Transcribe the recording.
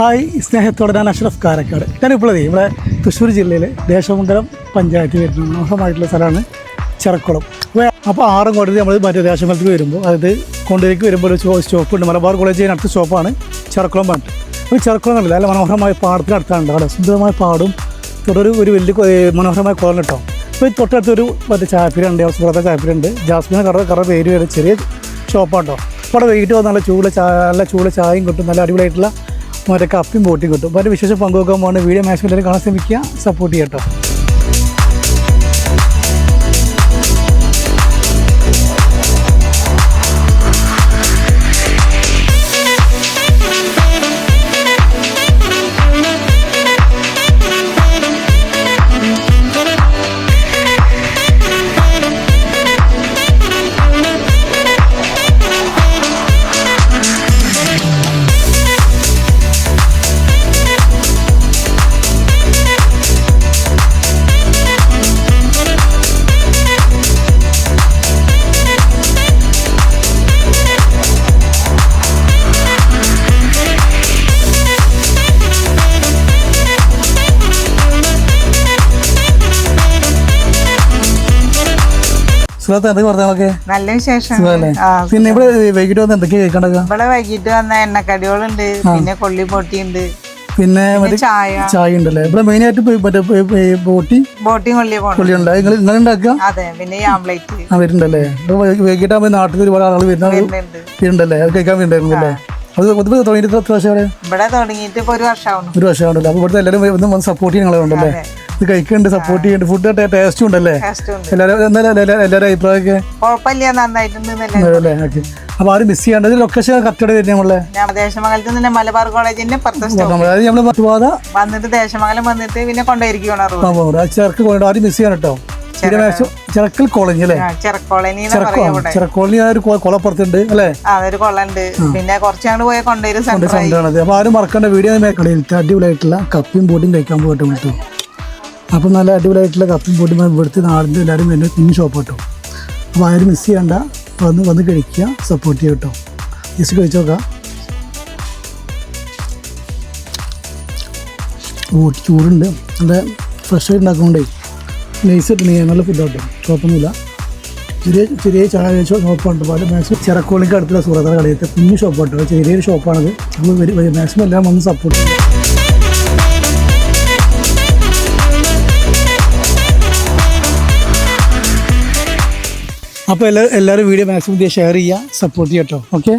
Hi സ്നേഹത്തോടെ ഞാൻ അഷ്റഫ് കാരക്കാട്. ഞാനിപ്പോഴേ ഇവിടെ തൃശ്ശൂർ ജില്ലയിലെ ദേശമംഗലം പഞ്ചായത്ത് വരുന്ന മനോഹരമായിട്ടുള്ള സ്ഥലമാണ് ചെറക്കുളം. അപ്പോൾ ആറും കോടതി നമ്മൾ മറ്റേ ദേശമംഗലത്തിൽ വരുമ്പോൾ അതായത് കൊണ്ടിലേക്ക് വരുമ്പോൾ ഒരു സ്റ്റോപ്പ് ഉണ്ട്. മലബാർ കോളേജിന് അടുത്ത സ്റ്റോപ്പാണ് ചെറക്കുളം പറഞ്ഞിട്ട്. അപ്പോൾ ചെറക്കുളം എന്നല്ല നല്ല മനോഹരമായ പാടത്തിന് അടുത്താണ്. അവിടെ സുന്ദരമായ പാടും തുടരു ഒരു വലിയ മനോഹരമായ കുളം കിട്ടും. അപ്പോൾ തൊട്ടടുത്തൊരു മറ്റേ ചായപ്പീരുണ്ട് സുഹൃത്തെ ചായപ്പീരുണ്ട് ജാസ്മിൻ കറ കറ പേര് വരെ ചെറിയ ഷോപ്പാണ് കേട്ടോ. അപ്പോൾ അവിടെ വൈകിട്ട് വന്ന് നല്ല ചൂട് ചായ നല്ല ചൂട് ചായയും കിട്ടും നല്ല അടിപൊളിയായിട്ടുള്ള മറ്റേ കപ്പിയും ബോട്ടിയും കിട്ടും. അപ്പോൾ അതിന്റെ വിശേഷം പങ്കുവെക്കാൻ പോകുന്ന വീഡിയോ മാക്സിമം എല്ലാവരും കാണാൻ ശ്രമിക്കുക. സപ്പോർട്ട് ചെയ്യാം സുഹൃത്ത് എന്തൊക്കെ പറഞ്ഞാലൊക്കെ നല്ല വിശേഷം. പിന്നെ ഇവിടെ വൈകിട്ട് വന്ന് എന്തൊക്കെയാ കഴിക്കേണ്ടത് ഇവിടെ വൈകിട്ട് വന്ന എണ്ണക്കടികളുണ്ട് പിന്നെ കൊള്ളി പൊട്ടിയുണ്ട് പിന്നെ ചായ ചായ. ഉണ്ടല്ലേ ഇവിടെ മെയിനായിട്ട് മറ്റേ ബോട്ടി ബോട്ടി? ബോട്ടിയും കൊള്ളി ഉണ്ട്. നിങ്ങൾ നിങ്ങൾ ഉണ്ടാക്കുക അതെ പിന്നെ ആംപ്ലേറ്റ്. ആ വരുന്നുണ്ടല്ലേ? വൈകിട്ടാകുമ്പോൾ നാട്ടിൽ ഒരുപാട് ആളുകൾ വരുന്നുണ്ട്. വരുന്നുണ്ടല്ലേ? അത് കഴിക്കാൻ വേണ്ടിയിരുന്നല്ലേ അത് തുടങ്ങിയിട്ട് എത്ര വർഷം ഇവിടെ തുടങ്ങിയിട്ട് ഒരു വർഷമാവുന്നു. ഒരു വർഷം ഉണ്ടല്ലോ അപ്പോൾ ഇവിടുത്തെ എല്ലാവരും സപ്പോർട്ട് അതെ. ഇത് കഴിക്കുന്നുണ്ട് സപ്പോർട്ട് ചെയ്യുന്നുണ്ട് ഫുഡ് ടേസ്റ്റും ഉണ്ടല്ലേ? എല്ലാവരും അഭിപ്രായമൊക്കെ? കുഴപ്പമില്ല നന്നായിട്ടുണ്ട് അപ്പോൾ ആരും മിസ് ചെയ്യേണ്ടത് ലൊക്കേഷൻ കറക്റ്റ് തന്നെ നമ്മളെ? ദേശമംഗലത്ത് നിന്ന് മലബാർ കോളേജിന്റെ അതായത് നമ്മൾ വന്നിട്ട് ദേശമംഗലം വന്നിട്ട് പിന്നെ കൊണ്ടുപോയിരിക്കണം ചെറുക്ക് കൊണ്ട് ആരും മിസ് ചെയ്യണം കേട്ടോ ചിറക്കൽ കോളേജ് അല്ലേ? ചിറക്കോളനി ഒരു കൊളപ്പുറത്തുണ്ട് അല്ലേ? ഒരു കൊള്ളുണ്ട് പിന്നെ കുറച്ചങ്ങോട്ട് പോയ കൊണ്ടുവരും അപ്പൊ സൗണ്ടാണത് അപ്പോൾ ആരും മറക്കേണ്ട വീഡിയോ അടിപൊളിയായിട്ടുള്ള കപ്പിയും ബോട്ടും കഴിക്കാൻ പോയിട്ട് വിട്ടു അപ്പം നല്ല അടിപൊളിയായിട്ടുള്ള കപ്പും പൊട്ടി ഇവിടുത്തെ നാടിന്റെ എല്ലാവരും വരുന്ന കുഞ്ഞു ഷോപ്പ് കേട്ടോ അപ്പോൾ ആരും മിസ് ചെയ്യണ്ട. വന്ന് വന്ന് കഴിക്കുക സപ്പോർട്ട് ചെയ്യുക കേട്ടോ. ജസ്റ്റ് കഴിച്ചു നോക്കാം. ബോട്ട് ചൂടുണ്ട്. നല്ല ഫ്രഷ് ഉണ്ടാക്കുന്നുണ്ടേ. നൈസ് കിട്ടണേ നല്ല ഫുഡ് കേട്ടോ കുഴപ്പമൊന്നുമില്ല. ചെറിയ ചെറിയ ചായ ഷോപ്പുണ്ട് പാൽ മാക്സിമം ചിറക്കോളിക്ക് അടുത്തുള്ള സൂറത്തറ കടയത്തെ കുഞ്ഞു ഷോപ്പ് കേട്ടോ ചെറിയൊരു ഷോപ്പാണത് അപ്പോൾ മാക്സിമം എല്ലാം വന്ന് സപ്പോർട്ട് ചെയ്യും അപ്പോൾ എല്ലാ എല്ലാവരും വീഡിയോ മാക്സിമം ഷെയർ ചെയ്യുക സപ്പോർട്ട് ചെയ്യാം കേട്ടോ. ഓക്കെ